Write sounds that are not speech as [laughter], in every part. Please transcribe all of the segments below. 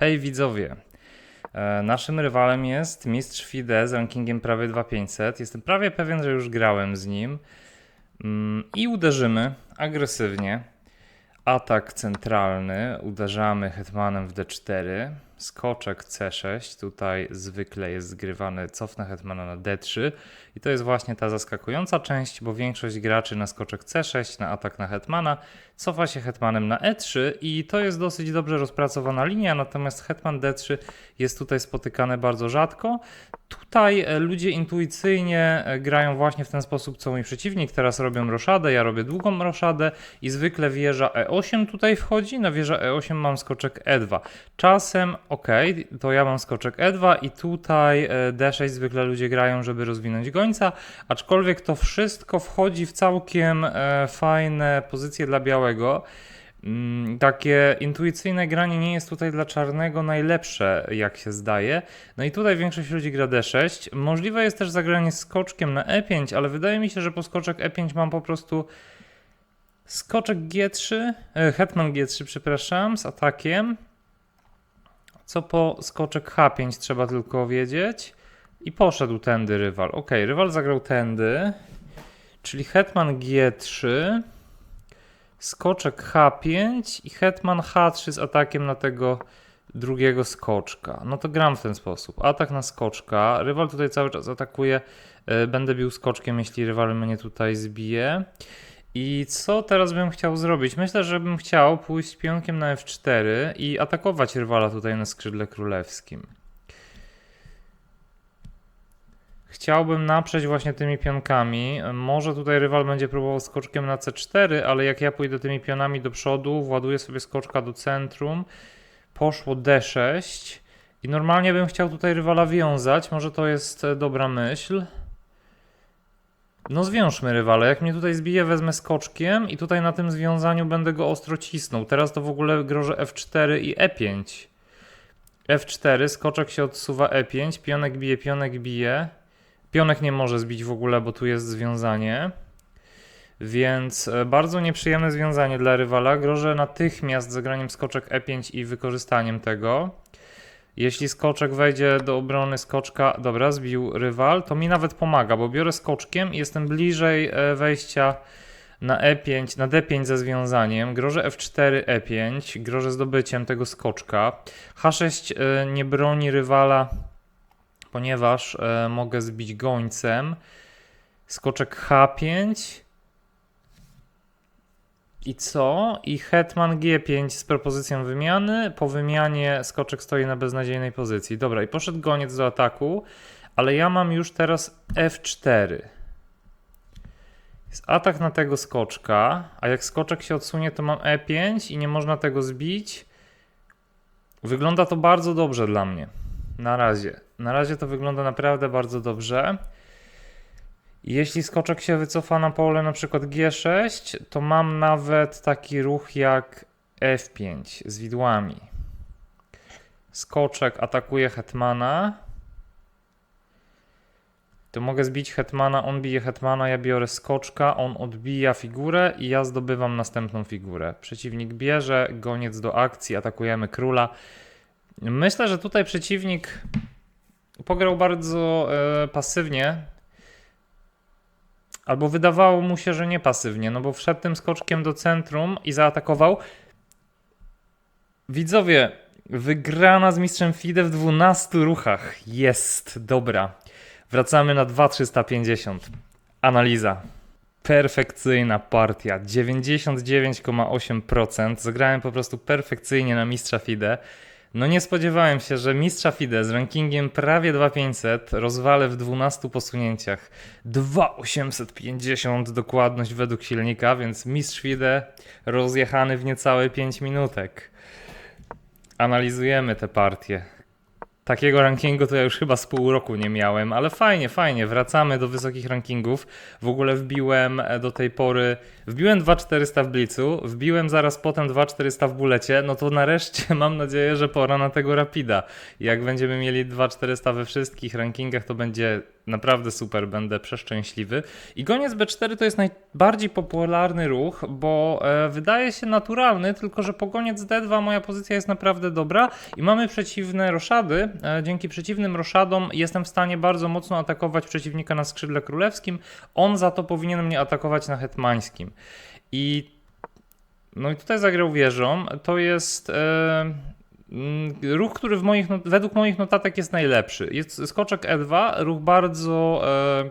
Hej widzowie! E, Naszym rywalem jest mistrz FIDE z rankingiem prawie 2500. Jestem prawie pewien, że już grałem z nim. Mm, I uderzymy agresywnie. Atak centralny. Uderzamy hetmanem w D4. Skoczek C6. Tutaj zwykle jest zgrywany cofnę hetmana na D3. I to jest właśnie ta zaskakująca część, bo większość graczy na skoczek C6, na atak na hetmana, cofa się hetmanem na E3 i to jest dosyć dobrze rozpracowana linia, natomiast hetman D3 jest tutaj spotykane bardzo rzadko. Tutaj e, ludzie intuicyjnie e, grają właśnie w ten sposób, co mój przeciwnik. Teraz robią roszadę, ja robię długą roszadę i zwykle wieża E8 tutaj wchodzi, na wieża E8 mam skoczek E2. Czasem, ok, to ja mam skoczek E2 i tutaj e, D6 zwykle ludzie grają, żeby rozwinąć gońca, aczkolwiek to wszystko wchodzi w całkiem e, fajne pozycje dla białego. Mm, Takie intuicyjne granie nie jest tutaj dla czarnego najlepsze, jak się zdaje. No i tutaj większość ludzi gra D6. Możliwe jest też zagranie skoczkiem na E5, ale wydaje mi się, że po skoczek E5 mam po prostu skoczek G3, e, hetman G3, przepraszam, z atakiem. Co po skoczek H5 trzeba tylko wiedzieć. I poszedł tędy rywal. Ok, rywal zagrał tędy, czyli hetman G3 skoczek H5 i hetman H3 z atakiem na tego drugiego skoczka. No to gram w ten sposób. Atak na skoczka. Rywal tutaj cały czas atakuje. E, Będę bił skoczkiem, jeśli rywal mnie tutaj zbije. I co teraz bym chciał zrobić? Myślę, że bym chciał pójść pionkiem na F4 i atakować rywala tutaj na skrzydle królewskim. Chciałbym naprzeć właśnie tymi pionkami. Może tutaj rywal będzie próbował skoczkiem na C4, ale jak ja pójdę tymi pionami do przodu, właduję sobie skoczka do centrum, poszło D6 i normalnie bym chciał tutaj rywala wiązać. Może to jest e, dobra myśl. No zwiążmy rywale. Jak mnie tutaj zbije, wezmę skoczkiem i tutaj na tym związaniu będę go ostro cisnął. Teraz to w ogóle grożę F4 i E5. F4, skoczek się odsuwa E5, pionek bije, pionek bije. Pionek nie może zbić w ogóle, bo tu jest związanie. Więc e, bardzo nieprzyjemne związanie dla rywala. Grożę natychmiast zagraniem skoczek E5 i wykorzystaniem tego. Jeśli skoczek wejdzie do obrony skoczka, dobra, zbił rywal, to mi nawet pomaga, bo biorę skoczkiem i jestem bliżej e, wejścia na E5, na D5 ze związaniem. Grożę F4, E5, grożę zdobyciem tego skoczka. H6 e, nie broni rywala ponieważ e, mogę zbić gońcem. Skoczek H5. I co? I hetman G5 z propozycją wymiany. Po wymianie skoczek stoi na beznadziejnej pozycji. Dobra, i poszedł goniec do ataku, ale ja mam już teraz F4. Jest atak na tego skoczka, a jak skoczek się odsunie, to mam E5 i nie można tego zbić. Wygląda to bardzo dobrze dla mnie. Na razie. Na razie to wygląda naprawdę bardzo dobrze. Jeśli skoczek się wycofa na pole na przykład G6, to mam nawet taki ruch jak F5 z widłami. Skoczek atakuje hetmana. To mogę zbić hetmana, on bije hetmana, ja biorę skoczka, on odbija figurę i ja zdobywam następną figurę. Przeciwnik bierze, goniec do akcji, atakujemy króla. Myślę, że tutaj przeciwnik pograł bardzo e, pasywnie. Albo wydawało mu się, że nie pasywnie, no bo wszedł tym skoczkiem do centrum i zaatakował. Widzowie, wygrana z mistrzem FIDE w 12 ruchach. Jest, dobra. Wracamy na 2350. Analiza. Perfekcyjna partia. 99,8%. Zagrałem po prostu perfekcyjnie na mistrza FIDE. No nie spodziewałem się, że mistrza FIDE z rankingiem prawie 2500 rozwalę w 12 posunięciach. 2850 dokładność według silnika, więc mistrz FIDE rozjechany w niecałe 5 minutek. Analizujemy tę partię. Takiego rankingu to ja już chyba z pół roku nie miałem, ale fajnie, fajnie, wracamy do wysokich rankingów. W ogóle wbiłem e, do tej pory, wbiłem 2400 w Blicu, wbiłem zaraz potem 2400 w Bulecie, no to nareszcie [laughs] mam nadzieję, że pora na tego Rapida. Jak będziemy mieli 2400 we wszystkich rankingach, to będzie naprawdę super, będę przeszczęśliwy. I goniec B4 to jest najbardziej popularny ruch, bo e, wydaje się naturalny, tylko że po goniec D2 moja pozycja jest naprawdę dobra i mamy przeciwne roszady. E, dzięki przeciwnym roszadom jestem w stanie bardzo mocno atakować przeciwnika na skrzydle królewskim. On za to powinien mnie atakować na hetmańskim. I no i tutaj zagrał wieżą. To jest e, mm, ruch, który w moich, według moich notatek jest najlepszy. Jest skoczek E2, ruch bardzo e,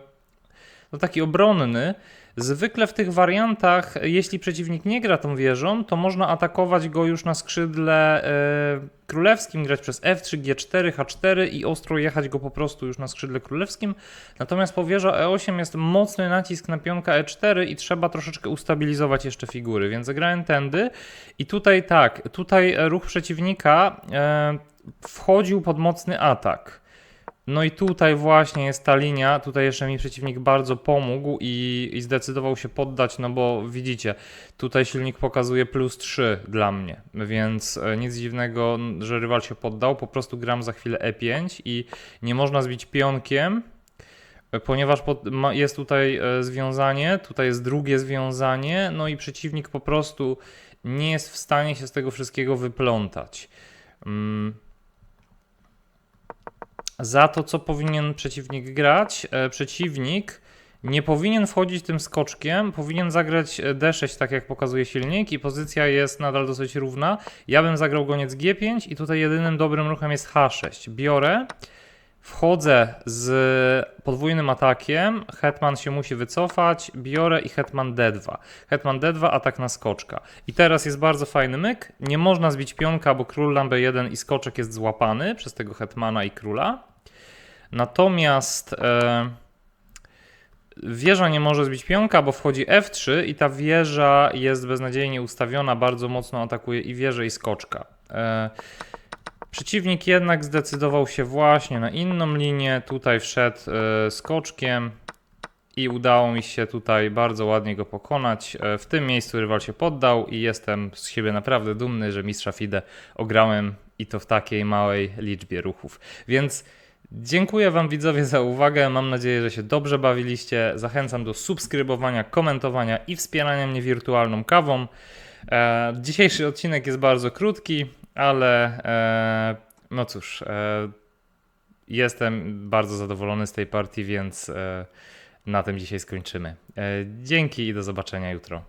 no taki obronny. Zwykle w tych wariantach, jeśli przeciwnik nie gra tą wieżą, to można atakować go już na skrzydle e, królewskim, grać przez F3, G4, H4 i ostro jechać go po prostu już na skrzydle królewskim. Natomiast po wieża E8 jest mocny nacisk na pionka E4 i trzeba troszeczkę ustabilizować jeszcze figury, więc zagrałem tędy i tutaj tak, tutaj ruch przeciwnika e, wchodził pod mocny atak. No i tutaj właśnie jest ta linia, tutaj jeszcze mi przeciwnik bardzo pomógł i, i zdecydował się poddać, no bo widzicie, tutaj silnik pokazuje plus 3 dla mnie, więc e, nic dziwnego, że rywal się poddał, po prostu gram za chwilę E5 i nie można zbić pionkiem, e, ponieważ jest tutaj e, związanie, tutaj jest drugie związanie, no i przeciwnik po prostu nie jest w stanie się z tego wszystkiego wyplątać. Mm. Za to, co powinien przeciwnik grać, e, przeciwnik nie powinien wchodzić tym skoczkiem, powinien zagrać e, D6, tak jak pokazuje silnik, i pozycja jest nadal dosyć równa. Ja bym zagrał goniec G5 i tutaj jedynym dobrym ruchem jest H6. Biorę, wchodzę z podwójnym atakiem, hetman się musi wycofać, biorę i hetman D2. Hetman D2, atak na skoczka. I teraz jest bardzo fajny myk, nie można zbić pionka, bo król na B1 i skoczek jest złapany przez tego hetmana i króla. Natomiast e, wieża nie może zbić pionka, bo wchodzi F3 i ta wieża jest beznadziejnie ustawiona, bardzo mocno atakuje i wieżę i skoczka. E, przeciwnik jednak zdecydował się właśnie na inną linię, tutaj wszedł e, skoczkiem i udało mi się tutaj bardzo ładnie go pokonać. E, w tym miejscu rywal się poddał i jestem z siebie naprawdę dumny, że mistrza FIDE ograłem i to w takiej małej liczbie ruchów. Więc Dziękuję Wam widzowie za uwagę. Mam nadzieję, że się dobrze bawiliście. Zachęcam do subskrybowania, komentowania i wspierania mnie wirtualną kawą. E, dzisiejszy odcinek jest bardzo krótki, ale e, no cóż, e, jestem bardzo zadowolony z tej partii, więc e, na tym dzisiaj skończymy. E, dzięki i do zobaczenia jutro.